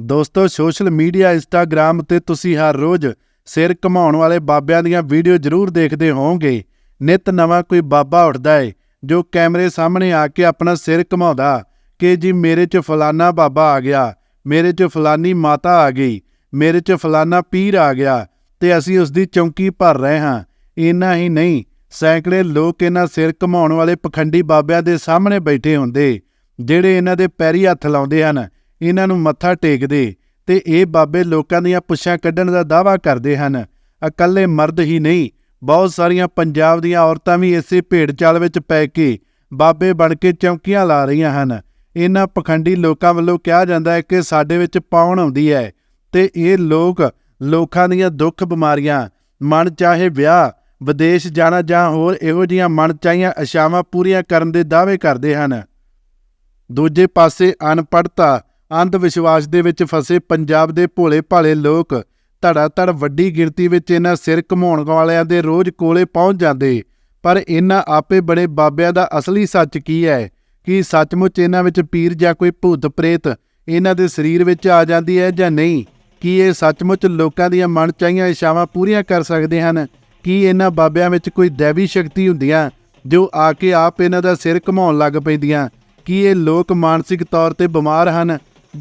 ਦੋਸਤੋ, social media Instagram ਤੇ ਤੁਸੀਂ ਹਰ ਰੋਜ਼ ਸਿਰ ਘਮਾਉਣ ਵਾਲੇ ਬਾਬਿਆਂ ਦੀਆਂ ਵੀਡੀਓ ਜ਼ਰੂਰ ਦੇਖਦੇ ਹੋਵੋਗੇ। ਨਿਤ ਨਵਾਂ ਕੋਈ ਬਾਬਾ ਉੱਠਦਾ ਏ, ਜੋ ਕੈਮਰੇ ਸਾਹਮਣੇ ਆ ਕੇ ਆਪਣਾ ਸਿਰ ਘਮਾਉਂਦਾ, ਕਿ ਜੀ ਮੇਰੇ 'ਚ ਫਲਾਨਾ ਬਾਬਾ ਆ ਗਿਆ, ਮੇਰੇ 'ਚ ਫਲਾਨੀ ਮਾਤਾ ਆ ਗਈ, ਮੇਰੇ 'ਚ ਫਲਾਨਾ ਪੀਰ ਆ ਗਿਆ, ਤੇ ਅਸੀਂ ਉਸ ਦੀ ਚੌਂਕੀ ਭਰ ਰਹੇ ਹਾਂ। ਇੰਨਾ ਹੀ ਨਹੀਂ, ਸੈਂਕੜੇ ਲੋਕ ਇਹਨਾਂ ਸਿਰ ਘਮਾਉਣ ਵਾਲੇ ਪਖੰਡੀ ਬਾਬਿਆਂ ਦੇ ਸਾਹਮਣੇ ਬੈਠੇ ਹੁੰਦੇ, ਜਿਹੜੇ ਇਹਨਾਂ ਦੇ ਪੈਰੀ ਹੱਥ ਲਾਉਂਦੇ ਹਨ ਇਹਨਾਂ ਨੂੰ ਮੱਥਾ ਟੇਕਦੇ ਤੇ ਇਹ ਬਾਬੇ ਲੋਕਾਂ ਦੀਆਂ ਪੁੱਛਾਂ ਕੱਢਣ ਦਾ ਦਾਵਾ ਕਰਦੇ ਹਨ। ਇਕੱਲੇ ਮਰਦ ਹੀ ਨਹੀਂ, ਬਹੁਤ ਸਾਰੀਆਂ ਪੰਜਾਬ ਦੀਆਂ ਔਰਤਾਂ ਵੀ ਇਸੇ ਭੇਡ ਚਾਲ ਵਿੱਚ ਪੈ ਕੇ ਬਾਬੇ ਬਣ ਕੇ ਚੌਂਕੀਆਂ ਲਾ ਰਹੀਆਂ ਹਨ। ਇਹਨਾਂ ਪਖੰਡੀ ਲੋਕਾਂ ਵੱਲੋਂ ਕਿਹਾ ਜਾਂਦਾ ਹੈ ਕਿ ਸਾਡੇ ਵਿੱਚ ਪਾਉਣ ਆਉਂਦੀ ਹੈ ਤੇ ਇਹ ਲੋਕ ਲੋਕਾਂ ਦੀਆਂ ਦੁੱਖ ਬਿਮਾਰੀਆਂ, ਮਨ ਚਾਹੇ ਵਿਆਹ, ਵਿਦੇਸ਼ ਜਾਣਾ ਜਾਂ ਹੋਰ ਇਹੋ ਜਿਹੀਆਂ ਮਨ ਚਾਹੀਆਂ ਇਛਾਵਾਂ ਪੂਰੀਆਂ ਕਰਨ ਦੇ ਦਾਅਵੇ ਕਰਦੇ ਹਨ। ਦੂਜੇ ਪਾਸੇ ਅਨਪੜਤਾ ਅੰਧ ਵਿਸ਼ਵਾਸ ਦੇ ਵਿੱਚ ਫਸੇ ਪੰਜਾਬ ਦੇ ਭੋਲੇ ਭਾਲੇ ਲੋਕ ਧੜਾ ਧੜ ਵੱਡੀ ਗਿਣਤੀ ਵਿੱਚ ਇਹਨਾਂ ਸਿਰ ਘਮਾਉਣ ਵਾਲਿਆਂ ਦੇ ਰੋਜ਼ ਕੋਲੇ ਪਹੁੰਚ ਜਾਂਦੇ। ਪਰ ਇਹਨਾਂ ਆਪੇ ਬੜੇ ਬਾਬਿਆਂ ਦਾ ਅਸਲੀ ਸੱਚ ਕੀ ਹੈ? ਕੀ ਸੱਚਮੁੱਚ ਇਹਨਾਂ ਵਿੱਚ ਪੀਰ ਜਾਂ ਕੋਈ ਭੂਤ ਪ੍ਰੇਤ ਇਹਨਾਂ ਦੇ ਸਰੀਰ ਵਿੱਚ ਆ ਜਾਂਦੀ ਹੈ ਜਾਂ ਨਹੀਂ? ਕੀ ਇਹ ਸੱਚਮੁੱਚ ਲੋਕਾਂ ਦੀਆਂ ਮਨ ਚਾਹੀਆਂ ਇਛਾਵਾਂ ਪੂਰੀਆਂ ਕਰ ਸਕਦੇ ਹਨ? ਕੀ ਇਹਨਾਂ ਬਾਬਿਆਂ ਵਿੱਚ ਕੋਈ ਦੇਵੀ ਸ਼ਕਤੀ ਹੁੰਦੀਆਂ ਜੋ ਆ ਕੇ ਆਪ ਇਹਨਾਂ ਦਾ ਸਿਰ ਘਮਾਉਣ ਲੱਗ ਪੈਂਦੀਆਂ? ਕੀ ਇਹ ਲੋਕ ਮਾਨਸਿਕ ਤੌਰ ਤੇ ਬਿਮਾਰ ਹਨ?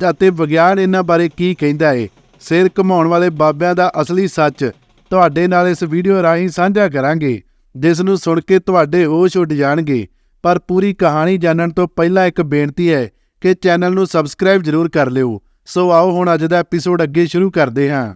ਅਤੇ ਵਿਗਿਆਨ ਇਹਨਾਂ ਬਾਰੇ ਕੀ ਕਹਿੰਦਾ ਹੈ ਸਿਰ ਘਮਾਉਣ ਵਾਲੇ ਬਾਬਿਆਂ ਦਾ ਅਸਲੀ ਸੱਚ ਤੁਹਾਡੇ ਨਾਲ ਇਸ ਵੀਡੀਓ ਰਾਹੀਂ ਸਾਂਝਾ ਕਰਾਂਗੇ, ਜਿਸ ਨੂੰ ਸੁਣ ਕੇ ਤੁਹਾਡੇ ਹੋਸ਼ ਉੱਡ ਜਾਣਗੇ। ਪਰ ਪੂਰੀ ਕਹਾਣੀ ਜਾਣਨ ਤੋਂ ਪਹਿਲਾਂ ਇੱਕ ਬੇਨਤੀ ਹੈ ਕਿ ਚੈਨਲ ਨੂੰ ਸਬਸਕ੍ਰਾਈਬ ਜ਼ਰੂਰ ਕਰ ਲਿਓ। ਸੋ ਆਓ ਹੁਣ ਅੱਜ ਦਾ ਐਪੀਸੋਡ ਅੱਗੇ ਸ਼ੁਰੂ ਕਰਦੇ ਹਾਂ।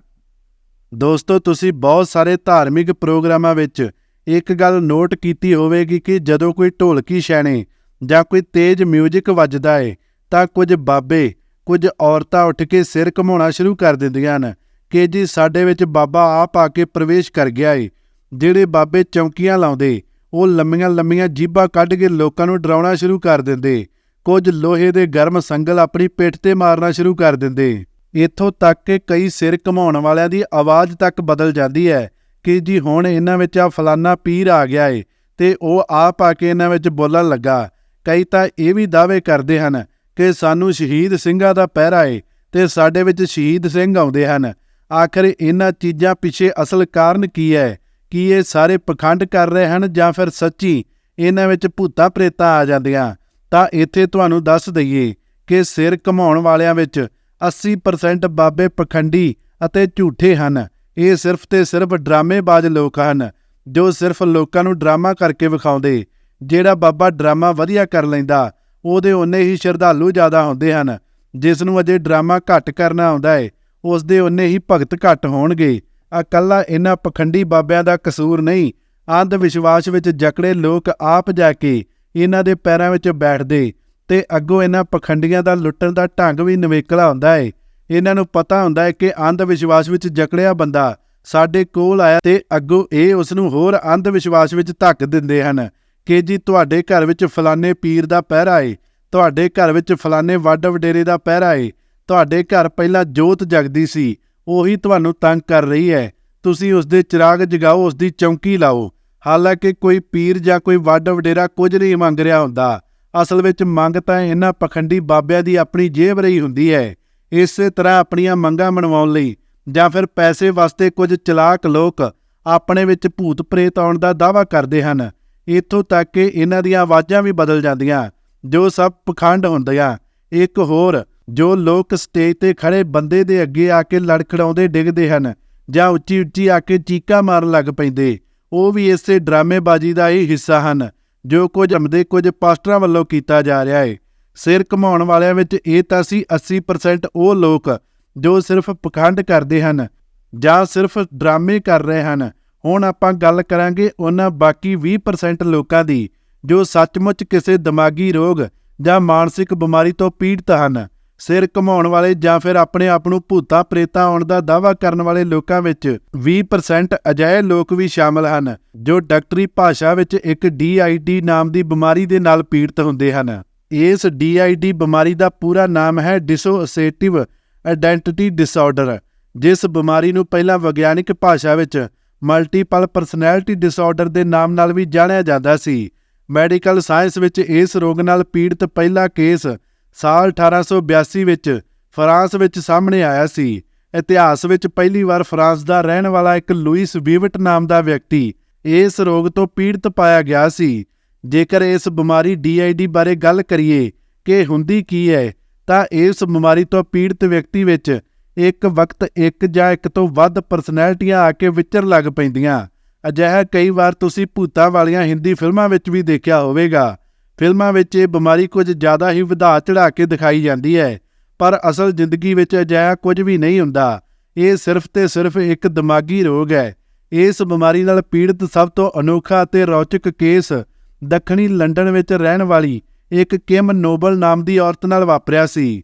ਦੋਸਤੋ, ਤੁਸੀਂ ਬਹੁਤ ਸਾਰੇ ਧਾਰਮਿਕ ਪ੍ਰੋਗਰਾਮਾਂ ਵਿੱਚ ਇੱਕ ਗੱਲ ਨੋਟ ਕੀਤੀ ਹੋਵੇਗੀ ਕਿ ਜਦੋਂ ਕੋਈ ਢੋਲਕੀ ਛੈਣੇ ਜਾਂ ਕੋਈ ਤੇਜ਼ ਮਿਊਜ਼ਿਕ ਵੱਜਦਾ ਏ, ਤਾਂ ਕੁਝ ਬਾਬੇ ਕੁਝ ਔਰਤਾਂ ਉੱਠ ਕੇ ਸਿਰ ਘਮਾਉਣਾ ਸ਼ੁਰੂ ਕਰ ਦਿੰਦੀਆਂ ਹਨ ਕਿ ਜੀ ਸਾਡੇ ਵਿੱਚ ਬਾਬਾ ਆਪ ਆ ਕੇ ਪ੍ਰਵੇਸ਼ ਕਰ ਗਿਆ ਏ। ਜਿਹੜੇ ਬਾਬੇ ਚੌਂਕੀਆਂ ਲਾਉਂਦੇ, ਉਹ ਲੰਮੀਆਂ ਲੰਮੀਆਂ ਜੀਭਾਂ ਕੱਢ ਕੇ ਲੋਕਾਂ ਨੂੰ ਡਰਾਉਣਾ ਸ਼ੁਰੂ ਕਰ ਦਿੰਦੇ। ਕੁਝ ਲੋਹੇ ਦੇ ਗਰਮ ਸੰਗਲ ਆਪਣੀ ਪਿੱਠ ਤੇ ਮਾਰਨਾ ਸ਼ੁਰੂ ਕਰ ਦਿੰਦੇ। ਇੱਥੋਂ ਤੱਕ ਕਿ ਕਈ ਸਿਰ ਘਮਾਉਣ ਵਾਲਿਆਂ ਦੀ ਆਵਾਜ਼ ਤੱਕ ਬਦਲ ਜਾਂਦੀ ਹੈ ਕਿ ਜੀ ਹੁਣ ਇਹਨਾਂ ਵਿੱਚ ਆ ਫਲਾਨਾ ਪੀਰ ਆ ਗਿਆ ਏ ਤੇ ਉਹ ਆਪ ਆ ਕੇ ਇਹਨਾਂ ਵਿੱਚ ਬੋਲਣ ਲੱਗਾ। ਕਈ ਤਾਂ ਇਹ ਵੀ ਦਾਅਵੇ ਕਰਦੇ ਹਨ ਕਿ ਸਾਨੂੰ ਸ਼ਹੀਦ ਸਿੰਘਾਂ ਦਾ ਪਹਿਰਾ ਏ ਤੇ ਸਾਡੇ ਵਿੱਚ ਸ਼ਹੀਦ ਸਿੰਘ ਆਉਂਦੇ ਹਨ। ਆਖਰ ਇਹਨਾਂ ਚੀਜ਼ਾਂ ਪਿੱਛੇ ਅਸਲ ਕਾਰਨ ਕੀ ਹੈ? ਕੀ ਇਹ ਸਾਰੇ ਪਖੰਡ ਕਰ ਰਹੇ ਹਨ ਜਾਂ ਫਿਰ ਸੱਚੀ ਇਹਨਾਂ ਵਿੱਚ ਭੂਤਾਂ ਪ੍ਰੇਤਾਂ ਆ ਜਾਂਦੀਆਂ? ਤਾਂ ਇੱਥੇ ਤੁਹਾਨੂੰ ਦੱਸ ਦਈਏ ਕਿ ਸਿਰ ਘਮਾਉਣ ਵਾਲਿਆਂ ਵਿੱਚ 80% ਬਾਬੇ ਪਖੰਡੀ ਅਤੇ ਝੂਠੇ ਹਨ। ਇਹ ਸਿਰਫ ਤੇ ਸਿਰਫ ਡਰਾਮੇਬਾਜ਼ ਲੋਕ ਹਨ, ਜੋ ਸਿਰਫ ਲੋਕਾਂ ਨੂੰ ਡਰਾਮਾ ਕਰਕੇ ਵਿਖਾਉਂਦੇ, ਜਿਹੜਾ ਬਾਬਾ ਡਰਾਮਾ ਵਧੀਆ ਕਰ ਲੈਂਦਾ ਉਹਦੇ ਓਨੇ ਹੀ ਸ਼ਰਧਾਲੂ ਜ਼ਿਆਦਾ ਹੁੰਦੇ ਹਨ। ਜਿਸ ਨੂੰ ਅਜੇ ਡਰਾਮਾ ਘੱਟ ਕਰਨਾ ਆਉਂਦਾ ਏ ਉਸ ਦੇ ਓਨੇ ਹੀ ਭਗਤ ਘੱਟ ਹੋਣਗੇ। ਇਕੱਲਾ ਇਹਨਾਂ ਪਖੰਡੀ ਬਾਬਿਆਂ ਦਾ ਕਸੂਰ ਨਹੀਂ ਅੰਧ ਵਿਸ਼ਵਾਸ ਵਿੱਚ ਜਕੜੇ ਲੋਕ ਆਪ ਜਾ ਕੇ ਇਹਨਾਂ ਦੇ ਪੈਰਾਂ ਵਿੱਚ ਬੈਠਦੇ ਤੇ ਅੱਗੋਂ ਇਹਨਾਂ ਪਖੰਡੀਆਂ ਦਾ ਲੁੱਟਣ ਦਾ ਢੰਗ ਵੀ ਨਵੇਕਲਾ ਹੁੰਦਾ ਏ। ਇਹਨਾਂ ਨੂੰ ਪਤਾ ਹੁੰਦਾ ਹੈ ਕਿ ਅੰਧ ਵਿਸ਼ਵਾਸ ਵਿੱਚ ਜਕੜਿਆ ਬੰਦਾ ਸਾਡੇ ਕੋਲ ਆਇਆ ਤੇ ਅੱਗੋਂ ਇਹ ਉਸ ਨੂੰ ਹੋਰ ਅੰਧ ਵਿਸ਼ਵਾਸ ਵਿੱਚ ਧੱਕ ਦਿੰਦੇ ਹਨ। ਕਿ ਜੀ ਤੁਹਾਡੇ ਘਰ ਵਿੱਚ ਫਲਾਣੇ ਪੀਰ ਦਾ ਪਹਿਰਾ ਏ, ਤੁਹਾਡੇ ਘਰ ਵਿੱਚ ਫਲਾਣੇ ਵੱਡ ਵਡੇਰੇ ਦਾ ਪਹਿਰਾ ਏ, ਤੁਹਾਡੇ ਘਰ ਪਹਿਲਾਂ ਜੋਤ ਜਗਦੀ ਸੀ, ਉਹੀ ਤੁਹਾਨੂੰ ਤੰਗ ਕਰ ਰਹੀ ਹੈ। ਤੁਸੀਂ ਉਸ ਦੇ ਚਿਰਾਗ ਜਗਾਓ ਉਸ ਦੀ ਚੌਂਕੀ ਲਾਓ। ਹਾਲਾਂਕਿ ਕੋਈ ਪੀਰ ਜਾਂ ਕੋਈ ਵੱਡ ਵਡੇਰਾ ਕੁਝ ਨਹੀਂ ਮੰਗ ਰਿਹਾ ਹੁੰਦਾ। ਅਸਲ ਵਿੱਚ ਮੰਗ ਤਾਂ ਇਹਨਾਂ ਪਖੰਡੀ ਬਾਬਿਆਂ ਦੀ ਆਪਣੀ ਜੇਬ ਰਹੀ ਹੁੰਦੀ ਹੈ। ਇਸੇ ਤਰ੍ਹਾਂ ਆਪਣੀਆਂ ਮੰਗਾਂ ਮਨਵਾਉਣ ਲਈ, ਜਾਂ ਫਿਰ ਪੈਸੇ ਵਾਸਤੇ ਕੁਝ ਚਲਾਕ ਲੋਕ ਆਪਣੇ ਵਿੱਚ ਭੂਤ ਪ੍ਰੇਤ ਆਉਣ ਦਾ ਦਾਅਵਾ ਕਰਦੇ ਹਨ। ਇੱਥੋਂ ਤੱਕ ਕਿ ਇਹਨਾਂ ਦੀਆਂ ਆਵਾਜ਼ਾਂ ਵੀ ਬਦਲ ਜਾਂਦੀਆਂ, ਜੋ ਸਭ ਪਖੰਡ ਹੁੰਦੀਆਂ। ਇੱਕ ਹੋਰ, ਜੋ ਲੋਕ ਸਟੇਜ ਤੇ ਖੜੇ ਬੰਦੇ ਦੇ ਅੱਗੇ ਆ ਕੇ ਲੜਖੜਾਉਂਦੇ ਡਿੱਗਦੇ ਹਨ, ਜਾਂ ਉੱਚੀ ਉੱਚੀ ਆ ਕੇ ਚੀਕਾਂ ਮਾਰਨ ਲੱਗ ਪੈਂਦੇ, ਉਹ ਵੀ ਇਸੇ ਡਰਾਮੇਬਾਜ਼ੀ ਦਾ ਹੀ ਹਿੱਸਾ ਹਨ, ਜੋ ਕੁਝ ਹਮਦੇ ਕੁਝ ਪਾਸਟਰਾਂ ਵੱਲੋਂ ਕੀਤਾ ਜਾ ਰਿਹਾ ਹੈ ਸਿਰ ਘਮਾਉਣ ਵਾਲਿਆਂ ਵਿੱਚ ਇਹ ਤਾਂ ਸੀ 80% ਉਹ ਲੋਕ, ਜੋ ਸਿਰਫ ਪਖੰਡ ਕਰਦੇ ਹਨ, ਜਾਂ ਸਿਰਫ ਡਰਾਮੇ ਕਰ ਰਹੇ ਹਨ। ਹੁਣ ਆਪਾਂ ਗੱਲ ਕਰਾਂਗੇ ਉਹਨਾਂ ਬਾਕੀ 20% ਲੋਕਾਂ ਦੀ, ਜੋ ਸੱਚਮੁੱਚ ਕਿਸੇ ਦਿਮਾਗੀ ਰੋਗ ਜਾਂ ਮਾਨਸਿਕ ਬਿਮਾਰੀ ਤੋਂ ਪੀੜਤ ਹਨ, ਸਿਰ ਘਮਾਉਣ ਵਾਲੇ ਜਾਂ ਫਿਰ ਆਪਣੇ ਆਪ ਨੂੰ ਭੂਤਾਂ ਪ੍ਰੇਤਾਂ ਆਉਣ ਦਾ ਦਾਅਵਾ ਕਰਨ ਵਾਲੇ ਲੋਕਾਂ ਵਿੱਚ 20% ਅਜਿਹੇ ਲੋਕ ਵੀ ਸ਼ਾਮਲ ਹਨ, ਜੋ ਡਾਕਟਰੀ ਭਾਸ਼ਾ ਵਿੱਚ ਇੱਕ DID ਨਾਮ ਦੀ ਬਿਮਾਰੀ ਦੇ ਨਾਲ ਪੀੜਤ ਹੁੰਦੇ ਹਨ। ਇਸ DID ਬਿਮਾਰੀ ਦਾ ਪੂਰਾ ਨਾਮ ਹੈ ਡਿਸੋਸੀਏਟਿਵ ਆਇਡੈਂਟੀਟੀ ਡਿਸਆਰਡਰ, ਜਿਸ ਬਿਮਾਰੀ ਨੂੰ ਪਹਿਲਾਂ ਵਿਗਿਆਨਿਕ ਭਾਸ਼ਾ ਵਿੱਚ ਮਲਟੀਪਲ ਪਰਸਨੈਲਿਟੀ ਡਿਸਆਰਡਰ ਦੇ ਨਾਮ ਨਾਲ ਵੀ ਜਾਣਿਆ ਜਾਂਦਾ ਸੀ। ਮੈਡੀਕਲ ਸਾਇੰਸ ਵਿੱਚ ਇਸ ਰੋਗ ਨਾਲ ਪੀੜਤ ਪਹਿਲਾ ਕੇਸ ਸਾਲ 1882 ਵਿੱਚ ਫਰਾਂਸ ਵਿੱਚ ਸਾਹਮਣੇ ਆਇਆ ਸੀ। ਇਤਿਹਾਸ ਵਿੱਚ ਪਹਿਲੀ ਵਾਰ ਫਰਾਂਸ ਦਾ ਰਹਿਣ ਵਾਲਾ ਇੱਕ ਲੂਈਸ ਵੀਵਟ ਨਾਮ ਦਾ ਵਿਅਕਤੀ ਇਸ ਰੋਗ ਤੋਂ ਪੀੜਤ ਪਾਇਆ ਗਿਆ ਸੀ। ਜੇਕਰ ਇਸ ਬਿਮਾਰੀ DID ਬਾਰੇ ਗੱਲ ਕਰੀਏ ਕਿ ਹੁੰਦੀ ਕੀ ਹੈ, ਤਾਂ ਇਸ ਬਿਮਾਰੀ ਤੋਂ ਪੀੜਤ ਵਿਅਕਤੀ ਵਿੱਚ ਇੱਕ ਵਕਤ ਇੱਕ ਜਾਂ ਇੱਕ ਤੋਂ ਵੱਧ ਪਰਸਨੈਲਿਟੀਆਂ ਆ ਕੇ ਵਿਚਰ ਲੱਗ ਪੈਂਦੀਆਂ। ਅਜਿਹਾ ਕਈ ਵਾਰ ਤੁਸੀਂ ਭੂਤਾਂ ਵਾਲੀਆਂ ਹਿੰਦੀ ਫਿਲਮਾਂ ਵਿੱਚ ਵੀ ਦੇਖਿਆ ਹੋਵੇਗਾ। ਫਿਲਮਾਂ ਵਿੱਚ ਇਹ ਬਿਮਾਰੀ ਕੁਝ ਜ਼ਿਆਦਾ ਹੀ ਵਧਾ ਚੜਾ ਕੇ ਦਿਖਾਈ ਜਾਂਦੀ ਹੈ, ਪਰ ਅਸਲ ਜ਼ਿੰਦਗੀ ਵਿੱਚ ਅਜਿਹਾ ਕੁਝ ਵੀ ਨਹੀਂ ਹੁੰਦਾ। ਇਹ ਸਿਰਫ ਤੇ ਸਿਰਫ ਇੱਕ ਦਿਮਾਗੀ ਰੋਗ ਹੈ। ਇਸ ਬਿਮਾਰੀ ਨਾਲ ਪੀੜਤ ਸਭ ਤੋਂ ਅਨੋਖਾ ਅਤੇ ਰੌਚਕ ਕੇਸ ਦੱਖਣੀ ਲੰਡਨ ਵਿੱਚ ਰਹਿਣ ਵਾਲੀ ਇੱਕ ਕਿਮ ਨੋਬਲ ਨਾਮ ਦੀ ਔਰਤ ਨਾਲ ਵਾਪਰਿਆ ਸੀ।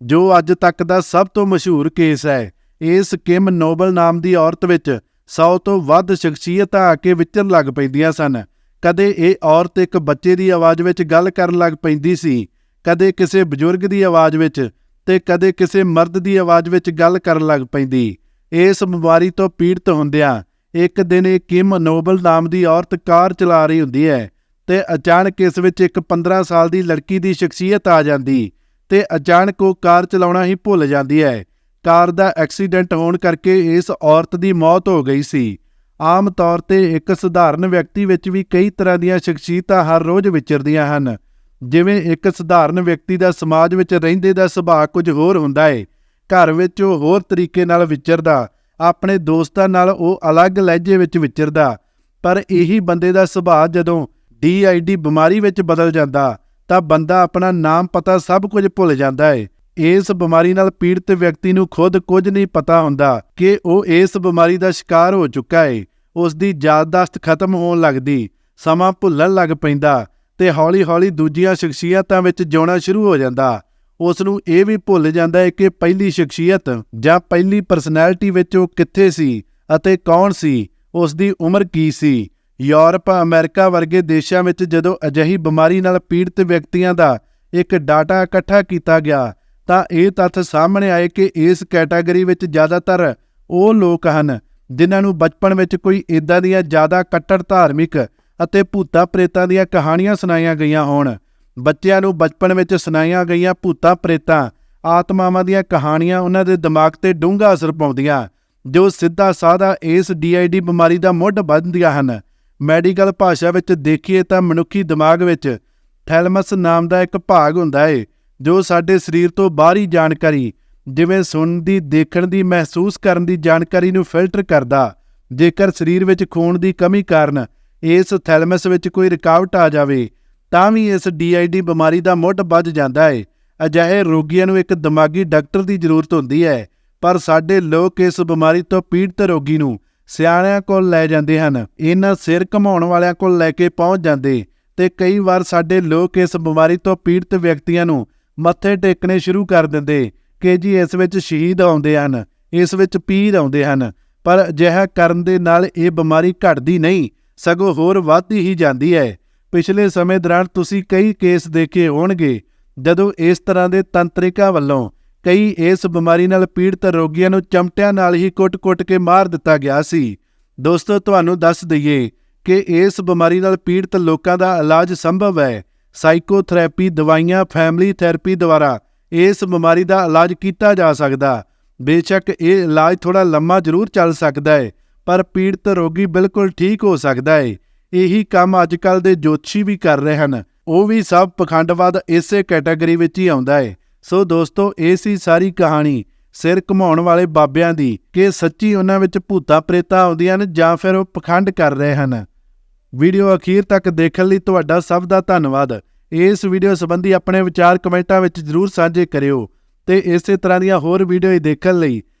ਜੋ ਅੱਜ ਤੱਕ ਦਾ ਸਭ ਤੋਂ ਮਸ਼ਹੂਰ ਕੇਸ ਹੈ। ਇਸ ਕਿਮ ਨੋਬਲ ਨਾਮ ਦੀ ਔਰਤ ਵਿੱਚ 100 ਤੋਂ ਵੱਧ ਸ਼ਖਸੀਅਤਾਂ ਆ ਕੇ ਵਿਚਰਨ ਲੱਗ ਪੈਂਦੀਆਂ ਸਨ। ਕਦੇ ਇਹ ਔਰਤ ਇੱਕ ਬੱਚੇ ਦੀ ਆਵਾਜ਼ ਵਿੱਚ ਗੱਲ ਕਰਨ ਲੱਗ ਪੈਂਦੀ ਸੀ, ਕਦੇ ਕਿਸੇ ਬਜ਼ੁਰਗ ਦੀ ਆਵਾਜ਼ ਵਿੱਚ ਤੇ ਕਦੇ ਕਿਸੇ ਮਰਦ ਦੀ ਆਵਾਜ਼ ਵਿੱਚ ਗੱਲ ਕਰਨ ਲੱਗ ਪੈਂਦੀ। ਇਸ ਬਿਮਾਰੀ ਤੋਂ ਪੀੜਤ ਹੁੰਦਿਆਂ ਇੱਕ ਦਿਨ ਇਹ ਕਿਮ ਨੋਬਲ ਨਾਮ ਦੀ ਔਰਤ ਕਾਰ ਚਲਾ ਰਹੀ ਹੁੰਦੀ ਹੈ ਤੇ ਅਚਾਨਕ ਇਸ ਵਿੱਚ ਇੱਕ 15 ਸਾਲ ਦੀ ਲੜਕੀ ਦੀ ਸ਼ਖਸੀਅਤ ਆ ਜਾਂਦੀ। ਤੇ ਅਚਾਨਕ ਉਹ ਕਾਰ ਚਲਾਉਣਾ ਹੀ ਭੁੱਲ ਜਾਂਦੀ ਹੈ। ਕਾਰ ਦਾ ਐਕਸੀਡੈਂਟ ਹੋਣ ਕਰਕੇ ਇਸ ਔਰਤ ਦੀ ਮੌਤ ਹੋ ਗਈ ਸੀ। ਆਮ ਤੌਰ ਤੇ ਇੱਕ ਸਧਾਰਨ ਵਿਅਕਤੀ ਵਿੱਚ ਵੀ ਕਈ ਤਰ੍ਹਾਂ ਦੀਆਂ ਸ਼ਖਸੀਅਤਾਂ ਹਰ ਰੋਜ਼ ਵਿਚਰਦੀਆਂ ਹਨ। ਜਿਵੇਂ ਇੱਕ ਸਧਾਰਨ ਵਿਅਕਤੀ ਦਾ ਸਮਾਜ ਵਿੱਚ ਰਹਿੰਦੇ ਦਾ ਸੁਭਾਅ ਕੁਝ ਹੋਰ ਹੁੰਦਾ ਹੈ ਘਰ ਵਿੱਚ ਉਹ ਹੋਰ ਤਰੀਕੇ ਨਾਲ ਵਿਚਰਦਾ, ਆਪਣੇ ਦੋਸਤਾਂ ਨਾਲ ਉਹ ਅਲੱਗ ਲਹਿਜੇ ਵਿੱਚ ਵਿਚਰਦਾ, ਪਰ ਇਹੀ ਬੰਦੇ ਦਾ ਸੁਭਾਅ ਜਦੋਂ DID ਬਿਮਾਰੀ ਵਿੱਚ ਬਦਲ ਜਾਂਦਾ ਤਾਂ ਬੰਦਾ ਆਪਣਾ ਨਾਮ ਪਤਾ ਸਭ ਕੁਝ ਭੁੱਲ ਜਾਂਦਾ ਹੈ ਇਸ ਬਿਮਾਰੀ ਨਾਲ ਪੀੜਤ ਵਿਅਕਤੀ ਨੂੰ ਖੁਦ ਕੁਝ ਨਹੀਂ ਪਤਾ ਹੁੰਦਾ ਕਿ ਉਹ ਇਸ ਬਿਮਾਰੀ ਦਾ ਸ਼ਿਕਾਰ ਹੋ ਚੁੱਕਾ ਹੈ ਉਸ ਦੀ ਯਾਦਦਾਸ਼ਤ ਖਤਮ ਹੋਣ ਲੱਗਦੀ, ਸਮਾਂ ਭੁੱਲਣ ਲੱਗ ਪੈਂਦਾ ਤੇ ਹੌਲੀ-ਹੌਲੀ ਦੂਜੀਆਂ ਸ਼ਖਸੀਅਤਾਂ ਵਿੱਚ ਜਿਉਣਾ ਸ਼ੁਰੂ ਹੋ ਜਾਂਦਾ। ਉਸ ਨੂੰ ਇਹ ਵੀ ਭੁੱਲ ਜਾਂਦਾ ਹੈ ਕਿ ਪਹਿਲੀ ਸ਼ਖਸੀਅਤ ਜਾਂ ਪਹਿਲੀ ਪਰਸਨੈਲਿਟੀ ਵਿੱਚ ਉਹ ਕਿੱਥੇ ਸੀ ਅਤੇ ਕੌਣ ਸੀ ਉਸ ਦੀ ਉਮਰ ਕੀ ਸੀ। ਯੂਰਪ, ਅਮਰੀਕਾ ਵਰਗੇ ਦੇਸ਼ਾਂ ਵਿੱਚ ਜਦੋਂ ਅਜਿਹੀ ਬਿਮਾਰੀ ਨਾਲ ਪੀੜਤ ਵਿਅਕਤੀਆਂ ਦਾ ਇੱਕ ਡਾਟਾ ਇਕੱਠਾ ਕੀਤਾ ਗਿਆ, ਤਾਂ ਇਹ ਤੱਥ ਸਾਹਮਣੇ ਆਏ ਕਿ ਇਸ ਕੈਟਾਗਰੀ ਵਿੱਚ ਜ਼ਿਆਦਾਤਰ ਉਹ ਲੋਕ ਹਨ ਜਿਨ੍ਹਾਂ ਨੂੰ ਬਚਪਨ ਵਿੱਚ ਕੋਈ ਇਦਾਂ ਦੀਆਂ ਜ਼ਿਆਦਾ ਕੱਟੜ ਧਾਰਮਿਕ ਅਤੇ ਭੂਤਾ ਪ੍ਰੇਤਾਂ ਦੀਆਂ ਕਹਾਣੀਆਂ ਸੁਣਾਈਆਂ ਗਈਆਂ ਹੋਣ। ਬੱਚਿਆਂ ਨੂੰ ਬਚਪਨ ਵਿੱਚ ਸੁਣਾਈਆਂ ਗਈਆਂ ਭੂਤਾ ਪ੍ਰੇਤਾਂ ਆਤਮਾਵਾਂ ਦੀਆਂ ਕਹਾਣੀਆਂ ਉਹਨਾਂ ਦੇ ਦਿਮਾਗ ਤੇ ਡੂੰਘਾ ਅਸਰ ਪਾਉਂਦੀਆਂ, ਜੋ ਸਿੱਧਾ ਸਾਦਾ ਇਸ DID ਬਿਮਾਰੀ ਦਾ ਮੁੱਢ ਬੰਨ੍ਹਦੀਆਂ ਹਨ। ਮੈਡੀਕਲ ਭਾਸ਼ਾ ਵਿੱਚ ਦੇਖੀਏ ਤਾਂ ਮਨੁੱਖੀ ਦਿਮਾਗ ਵਿੱਚ ਥੈਲਮਸ ਨਾਮ ਦਾ ਇੱਕ ਭਾਗ ਹੁੰਦਾ ਹੈ ਜੋ ਸਾਡੇ ਸਰੀਰ ਤੋਂ ਬਾਹਰੀ ਜਾਣਕਾਰੀ, ਜਿਵੇਂ ਸੁਣਨ ਦੀ ਦੇਖਣ ਦੀ, ਮਹਿਸੂਸ ਕਰਨ ਦੀ ਜਾਣਕਾਰੀ ਨੂੰ ਫਿਲਟਰ ਕਰਦਾ। ਜੇਕਰ ਸਰੀਰ ਵਿੱਚ ਖੂਨ ਦੀ ਕਮੀ ਕਾਰਨ ਇਸ ਥੈਲਮਸ ਵਿੱਚ ਕੋਈ ਰੁਕਾਵਟ ਆ ਜਾਵੇ, ਤਾਂ ਵੀ ਇਸ DID ਬਿਮਾਰੀ ਦਾ ਮੁੱਢ ਵੱਜ ਜਾਂਦਾ ਹੈ ਅਜਿਹੇ ਰੋਗੀਆਂ ਨੂੰ ਇੱਕ ਦਿਮਾਗੀ ਡਾਕਟਰ ਦੀ ਜ਼ਰੂਰਤ ਹੁੰਦੀ ਹੈ ਪਰ ਸਾਡੇ ਲੋਕ ਇਸ ਬਿਮਾਰੀ ਤੋਂ ਪੀੜਤ ਰੋਗੀ ਨੂੰ ਸਿਆਣਿਆਂ ਕੋਲ ਲੈ ਜਾਂਦੇ ਹਨ। ਇਹਨਾਂ ਸਿਰ ਘਮਾਉਣ ਵਾਲਿਆਂ ਕੋਲ ਲੈ ਕੇ ਪਹੁੰਚ ਜਾਂਦੇ। ਤੇ ਕਈ ਵਾਰ ਸਾਡੇ ਲੋਕ ਇਸ ਬਿਮਾਰੀ ਤੋਂ ਪੀੜਤ ਵਿਅਕਤੀਆਂ ਨੂੰ ਮੱਥੇ ਟੇਕਣੇ ਸ਼ੁਰੂ ਕਰ ਦਿੰਦੇ ਕਿ ਜੀ ਇਸ ਵਿੱਚ ਸ਼ਹੀਦ ਆਉਂਦੇ ਹਨ, ਇਸ ਵਿੱਚ ਪੀਰ ਆਉਂਦੇ ਹਨ। ਪਰ ਅਜਿਹਾ ਕਰਨ ਦੇ ਨਾਲ ਇਹ ਬਿਮਾਰੀ ਘਟਦੀ ਨਹੀਂ, ਸਗੋਂ ਹੋਰ ਵੱਧਦੀ ਹੀ ਜਾਂਦੀ ਹੈ। ਪਿਛਲੇ ਸਮੇਂ ਦੌਰਾਨ ਤੁਸੀਂ ਕਈ ਕੇਸ ਦੇਖੇ ਹੋਣਗੇ, ਜਦੋਂ ਇਸ ਤਰ੍ਹਾਂ ਦੇ ਤੰਤਰਿਕਾਂ ਵੱਲੋਂ ਕਈ ਇਸ ਬਿਮਾਰੀ ਨਾਲ ਪੀੜਤ ਰੋਗੀਆਂ ਨੂੰ ਚਮਟਿਆਂ ਨਾਲ ਹੀ ਕੁੱਟ-ਕੁੱਟ ਕੇ ਮਾਰ ਦਿੱਤਾ ਗਿਆ ਸੀ। ਦੋਸਤੋ, ਤੁਹਾਨੂੰ ਦੱਸ ਦਈਏ ਕਿ ਇਸ ਬਿਮਾਰੀ ਨਾਲ ਪੀੜਤ ਲੋਕਾਂ ਦਾ ਇਲਾਜ ਸੰਭਵ ਹੈ। ਸਾਈਕੋਥੈਰੇਪੀ ਦਵਾਈਆਂ, ਫੈਮਿਲੀ ਥੈਰੇਪੀ ਦੁਆਰਾ ਇਸ ਬਿਮਾਰੀ ਦਾ ਇਲਾਜ ਕੀਤਾ ਜਾ ਸਕਦਾ। ਬੇਸ਼ੱਕ ਇਹ ਇਲਾਜ ਥੋੜਾ ਲੰਮਾ ਜ਼ਰੂਰ ਚੱਲ ਸਕਦਾ ਹੈ, ਪਰ ਪੀੜਤ ਰੋਗੀ ਬਿਲਕੁਲ ਠੀਕ ਹੋ ਸਕਦਾ ਹੈ। ਇਹੀ ਕੰਮ ਅੱਜਕੱਲ ਦੇ ਜੋਤਸ਼ੀ ਵੀ ਕਰ ਰਹੇ ਹਨ। ਉਹ ਵੀ ਸਭ ਪਖੰਡਵਾਦ ਇਸੇ ਕੈਟਾਗਰੀ ਵਿੱਚ ਹੀ ਆਉਂਦਾ ਹੈ। ਸੋ ਦੋਸਤੋ, ਇਹ ਸੀ ਸਾਰੀ ਕਹਾਣੀ ਸਿਰ ਘਮਾਉਣ ਵਾਲੇ ਬਾਬਿਆਂ ਦੀ ਕਿ ਸੱਚੀ ਉਹਨਾਂ ਵਿੱਚ ਭੂਤਾਂ ਪ੍ਰੇਤਾਂ ਆਉਂਦੀਆਂ ਨੇ ਜਾਂ ਫਿਰ ਉਹ ਪਖੰਡ ਕਰ ਰਹੇ ਹਨ। ਵੀਡੀਓ ਅਖੀਰ ਤੱਕ ਦੇਖਣ ਲਈ ਤੁਹਾਡਾ ਸਭ ਦਾ ਧੰਨਵਾਦ। ਇਸ ਵੀਡੀਓ ਸੰਬੰਧੀ ਆਪਣੇ ਵਿਚਾਰ ਕਮੈਂਟਾਂ ਵਿੱਚ ਜਰੂਰ ਸਾਂਝੇ ਕਰਿਓ ਤੇ ਇਸੇ ਤਰ੍ਹਾਂ ਦੀਆਂ ਹੋਰ ਵੀਡੀਓ ਦੇਖਣ ਲਈ